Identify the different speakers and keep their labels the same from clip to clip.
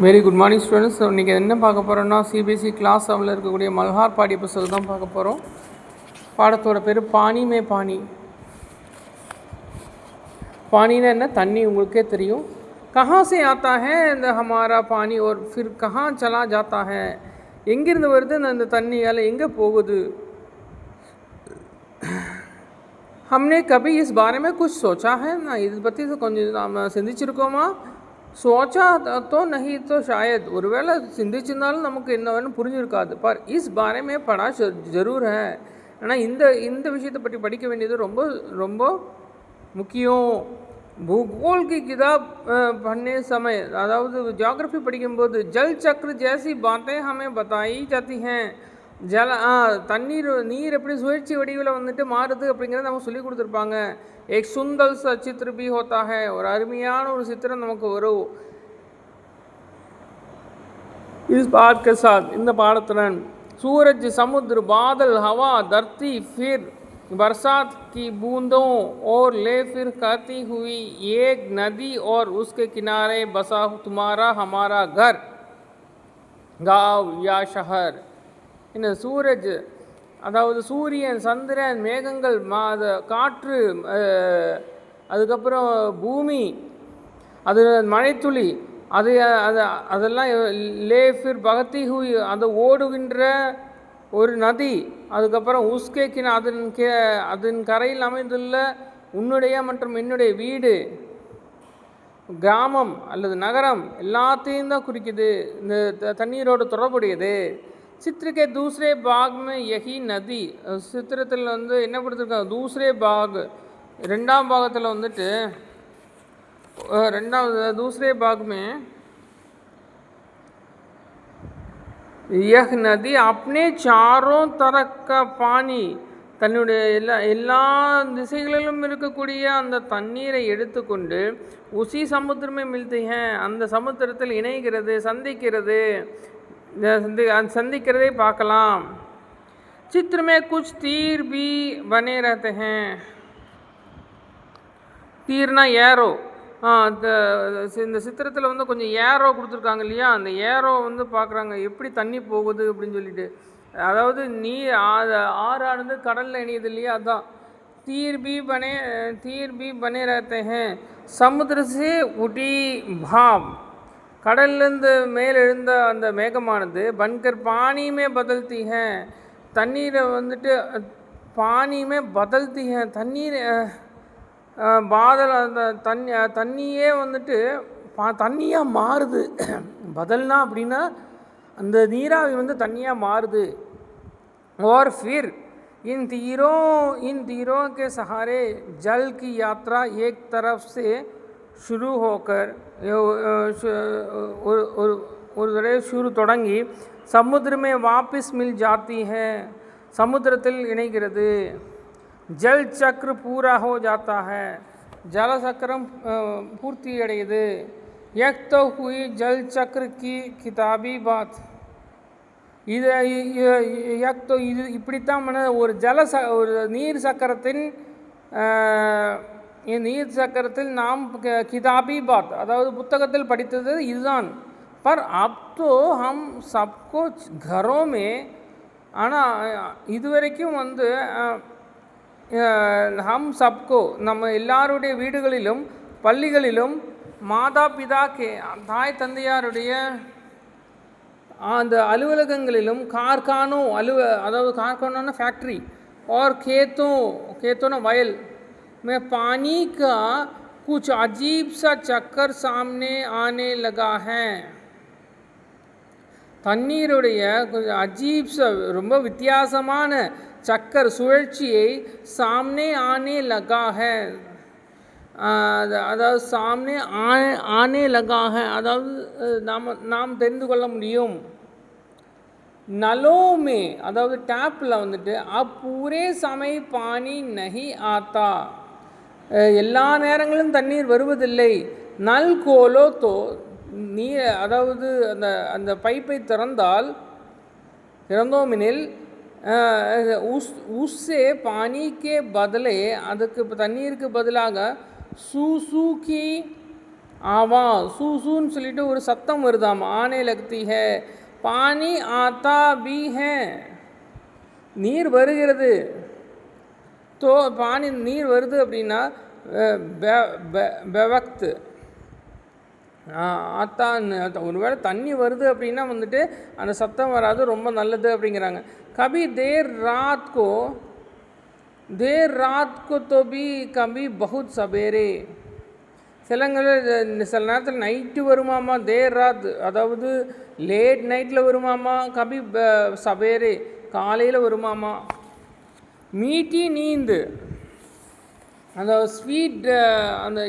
Speaker 1: Very good morning students so இன்றைக்கி என்ன பார்க்க போகிறோம்னா சிபிஎஸ்சி கிளாஸ் செவனில் இருக்கக்கூடிய மல்ஹார் பாடி புஸ்தகம் தான் பார்க்க போகிறோம் பாடத்தோட பேர் பானி மே பானி பானினா என்ன? தண்ணி உங்களுக்கே தெரியும். கஹா சே ஆத்தா ஹே இந்த ஹமாரா பானி ஒரு ஃபிர் கஹா சலா ஜாத்தா ஹே. எங்கேருந்து வருது அந்த தண்ணியால் எங்கே போகுது? ஹம்னே கபி இஸ் பாரமே குச் சோச்சா ஹே நான் இதை பற்றி கொஞ்சம் நாம் சிந்திச்சிருக்கோமா சோச்சா तो नहीं तो शायद ஒருவேளை சிந்திச்சிருந்தாலும் நமக்கு என்ன வேணும் புரிஞ்சிருக்காது பர் இஸ் बारे में पढ़ा ज- जरूर है ஆனால் இந்த இந்த விஷயத்தை பற்றி படிக்க வேண்டியது ரொம்ப ரொம்ப முக்கியம் भूगोल की किताब अ, पढ़ने समय அதாவது ஜியாகிரஃபி படிக்கும்போது ஜல் சக்கர ஜேசி बातें हमें बताई जाती हैं ஜல ஆ தண்ணீர் நீர் எப்படி சுழற்சி வடிவில் வந்துட்டு மாறுது அப்படிங்கிறத நமக்கு சொல்லி கொடுத்துருப்பாங்க எக் சுந்தல் ச சித்திர பி ஹோத்தா ஹே ஒரு அருமையான ஒரு சித்திரம் நமக்கு வரும் इस बात के साथ இந்த பாடத்துடன் सूरज समुद्र बादल हवा धरती फिर बरसात की बूंदों और ले फिर कहती हुई एक नदी और उसके किनारे बसा तुम्हारा हमारा घर गांव या शहर இந்த சூரஜ் அதாவது சூரியன் சந்திரன் மேகங்கள் மா காற்று அதுக்கப்புறம் பூமி அது மழைத்துளி அது அது அதெல்லாம் லேஃபிர் பகத்தி ஹூய் அது ஓடுகின்ற ஒரு நதி அதுக்கப்புறம் உஸ்கே அதன் கே அதன் கரையில் அமைந்துள்ள உன்னுடைய மற்றும் என்னுடைய வீடு கிராமம் அல்லது நகரம் எல்லாத்தையும் தான் குறிக்குது. இந்த த- தண்ணீரோடு தொடர்புடையது. சித்திரக்கே தூசரே பாக் மே யஹி நதி அஹ் சித்திரத்தில் வந்து என்ன கொடுத்துருக்காங்க தூசரே பாக் ரெண்டாம் பாகத்தில் வந்துட்டு அஹ் ரெண்டாவது दूसरे भाग में यह नदी अपने चारों तरफ का पानी தன்னுடைய எல்லா எல்லா திசைகளிலும் இருக்கக்கூடிய அந்த தண்ணீரை எடுத்துக்கொண்டு உசி சமுத்திரமே மில்தி அந்த சமுத்திரத்தில் இணைகிறது சந்திக்கிறது இந்த சந்தி அந்த சந்திக்கிறதை பார்க்கலாம் चित्र में कुछ तीर भी बने रहते हैं தீர்னா ஏரோ ஆ இந்த இந்த சித்திரத்தில் வந்து கொஞ்சம் ஏரோ கொடுத்துருக்காங்க இல்லையா அந்த ஏரோ வந்து பார்க்குறாங்க எப்படி தண்ணி போகுது அப்படின்னு சொல்லிட்டு அதாவது நீ ஆ- ஆறானது கடலில் இணையுது இல்லையா அதான் தீர் பி பனே தீர் பி பனே रहते हैं समुद्र से उठी भाव கடல்லேருந்து மேல் எழுந்த அந்த மேகமானது பன்கர் பானியுமே பதல்த்தி है தண்ணீரை வந்துட்டு அஹ், பானியுமே பதல்த்தி है தண்ணீர் அஹ், அஹ், பாதல் அந்த தண்ணி அஹ், தண்ணியே வந்துட்டு பா தண்ணியாக மாறுது பதல்னா அப்படின்னா அந்த நீராவி வந்து தண்ணியாக மாறுது और फिर इन तीरों इन तीरों के सहारे जल की यात्रा एक तरफ से शुरू होकर यो- शु- ஒரு ஒரு ஒரு தடவை शुरू தொடங்கி समुद्र में वापस मिल जाती है சமுத்திரத்தில் இணைகிறது ஜல் சக்கர பூரா ஹோ ஜாத்தா है ஜல சக்கரம் அஹ், பூர்த்தி அடையுது एक तो हुई जल चक्र की किताबी बात இது இ- இ- யக்தோ இது இப்படித்தான் மன ஒரு ஜல ச ஒரு நீர் சக்கரத்தின் ஆஹ், இந்த என் நீர் சக்கரத்தில் நாம் கிதாபி பாத் அதாவது புத்தகத்தில் படித்தது இதுதான். பர் அப் தோ ஹம் சப்கோ கரோமே. ஆனால் இதுவரைக்கும் வந்து ஹம் சப்கோ நம்ம எல்லாருடைய வீடுகளிலும் பள்ளிகளிலும் மாதா பிதா கே தாய் தந்தையாருடைய அந்த அலுவலகங்களிலும் கார்கானோ அலுவ அதாவது கார்கானோன்னா ஃபேக்ட்ரி ஆர் கேத்தோ கேத்தோன்னா வயல் में पानी का कुछ अजीब सा चक्कर सामने आने लगा है தண்ணீருடைய கொஞ்சம் அஜீப் ச ரொம்ப வித்தியாசமான சக்கர் சுழற்சியை சாம்னே ஆனே லகா ஹே ஆஹ் அது- அதாவது சாம்னே ஆனே ஆனே லகா ஹே அதாவது அஹ், நாம் நாம் தெரிந்து கொள்ள முடியும் नलों में அதாவது டேப்பில் வந்துட்டு அப் பூரே சமய பானி நஹி ஆத்தா அஹ் எல்லா நேரங்களிலும் தண்ணீர் வருவதில்லை. நல் கோலோ தோ நீ அதாவது அந்த அந்த பைப்பை திறந்தால் திறந்தோமெனில் உஸ் உஸ்ஸே பானிக்கே பதிலே அதுக்கு தண்ணீருக்கு பதிலாக சூசூக்கி ஆவா சூசூன்னு சொல்லிட்டு ஒரு சத்தம் வருதாம். ஆனே லக்தி ஹே பானி ஆத்தா பி ஹே. நீர் வருகிறது. தோ பானி நீர் வருது அப்படின்னா பெவக்து. ஆத்தான் ஒருவேளை தண்ணி வருது அப்படின்னா வந்துட்டு அந்த சத்தம் வராது ரொம்ப நல்லது அப்படிங்கிறாங்க. கபி தேர் ராத் கோ தேர் ராத் கோ கபி பகுத் சபேரே. சிலங்களில் சில நேரத்தில் நைட்டு வருமாமா தேர் ராத். அதாவது லேட் நைட்டில் வருமாமா கபி சபேரே. காலையில் வருமாமா மீட்டி நீந்து. அந்த ஸ்வீட் அந்த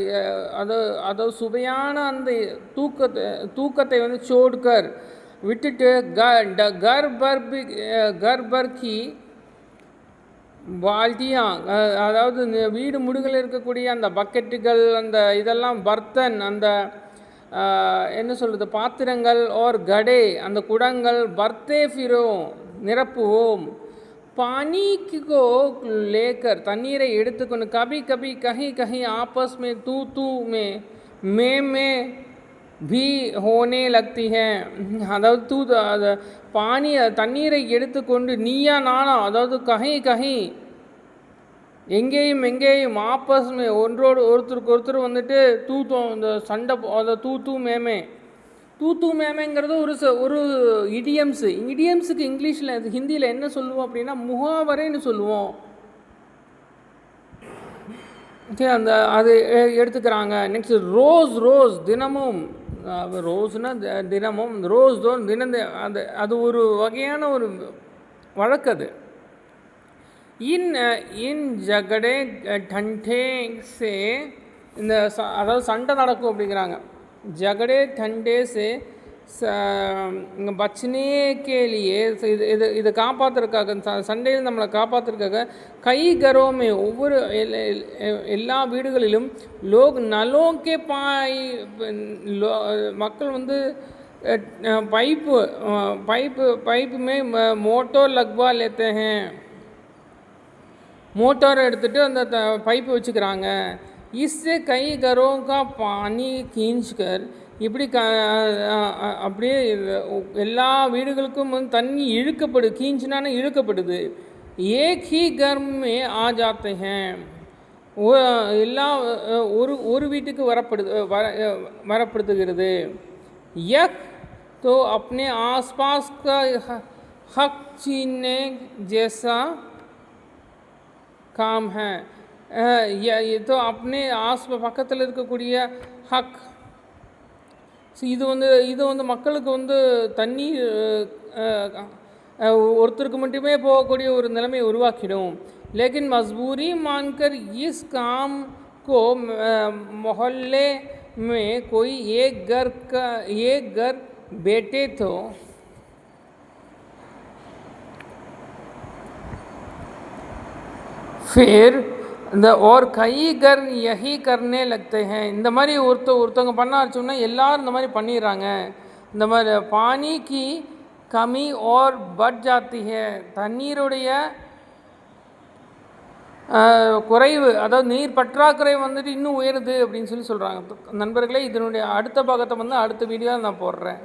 Speaker 1: அது அதோ சுவையான அந்த தூக்கத்தை தூக்கத்தை வந்து சோடுக்கர். விட்டுட்டு க கர்பர்பி கர்பர்கி பால்டியா அதாவது வீடு முடுகில் இருக்கக்கூடிய அந்த பக்கெட்டுகள் அந்த இதெல்லாம் பர்த்தன் அந்த என்ன சொல்கிறது பாத்திரங்கள் ஓர் கடே அந்த குடங்கள் பர்த்தே ஃபிரோ நிரப்புவோம். पानी को लेकर தண்ணீரை எடுத்துக்கொண்டு கபி கபி கஹி கஹி ஆப்பஸ் மே தூ தூ மே மே மே भी होने लगती है அதாவது தூ அது பானி தண்ணீரை எடுத்துக்கொண்டு நீயா நானா அதாவது கஹி கஹி எங்கேயும் எங்கேயும் ஆப்பஸ் மே ஒன்றோடு ஒருத்தருக்கு ஒருத்தர் வந்துட்டு தூத்தோம் இந்த சண்டை அதை தூ தூ மேமே தூத்து மேமேங்கிறது ஒரு ச ஒரு இடியம்ஸு இடியம்ஸுக்கு இங்கிலீஷில் ஹிந்தியில் என்ன சொல்லுவோம் அப்படின்னா முகாவரைன்னு சொல்லுவோம். சரி அந்த அது எடுத்துக்கிறாங்க. நெக்ஸ்ட் ரோஸ் ரோஸ் தினமும். ரோஸ்னால் தினமும் ரோஸ் தோன் தினம் அது அது ஒரு வகையான ஒரு வழக்கு அது. இன் இன் ஜகடே டண்டே சே இந்த அதாவது சண்டை நடக்கும் அப்படிங்கிறாங்க. झगड़े ठंडे से बचने के लिए இது இது இதை காப்பாற்றுறதுக்காக சண்டையில் நம்மளை காப்பாற்றுறதுக்காக கை கரோமே ஒவ்வொரு எல்லா வீடுகளிலும் லோக் நலோக்கே பாய் மக்கள் வந்து பைப்பு பைப்பு பைப்பு மே மோட்டோர் லக்வா लेते हैं மோட்டார் எடுத்துகிட்டு அந்த பைப்பு வச்சுக்கிறாங்க इससे कई घरों का पानी खींच कर इप्डी अब एल वीडी इींचना इकड़े एक ही घर में आ जाते हैं। वीट वीटक वरपुर यक तो अपने आसपास का हक छीनने जैसा काम है। இது अपने ஆஸ் பக்கத்தில் இருக்கக்கூடிய ஹக் இது வந்து இது வந்து மக்களுக்கு வந்து தண்ணி ஒருத்தருக்கு மட்டுமே போகக்கூடிய ஒரு நிலைமையை உருவாக்கிடும் लेकिन मजबूरी मानकर इस काम को मोहल्ले में कोई एक घर का एक घर बैठे तो फिर இந்த ஓர் கைகர் யஹி கர்னே லக்தே இந்த மாதிரி ஒருத்த ஒருத்தவங்க பண்ண ஆரம்பிச்சோம்னா எல்லோரும் இந்த மாதிரி பண்ணிடுறாங்க. இந்த மாதிரி பானிக்கு கமி ஓர் பட் ஜாத்திக தண்ணீருடைய குறைவு அதாவது நீர் பற்றாக்குறை வந்துட்டு இன்னும் உயருது அப்படின்னு சொல்லி சொல்கிறாங்க நண்பர்களே இதனுடைய அடுத்த பாகத்தை வந்து அடுத்த வீடியோவில் நான் போடுறேன்.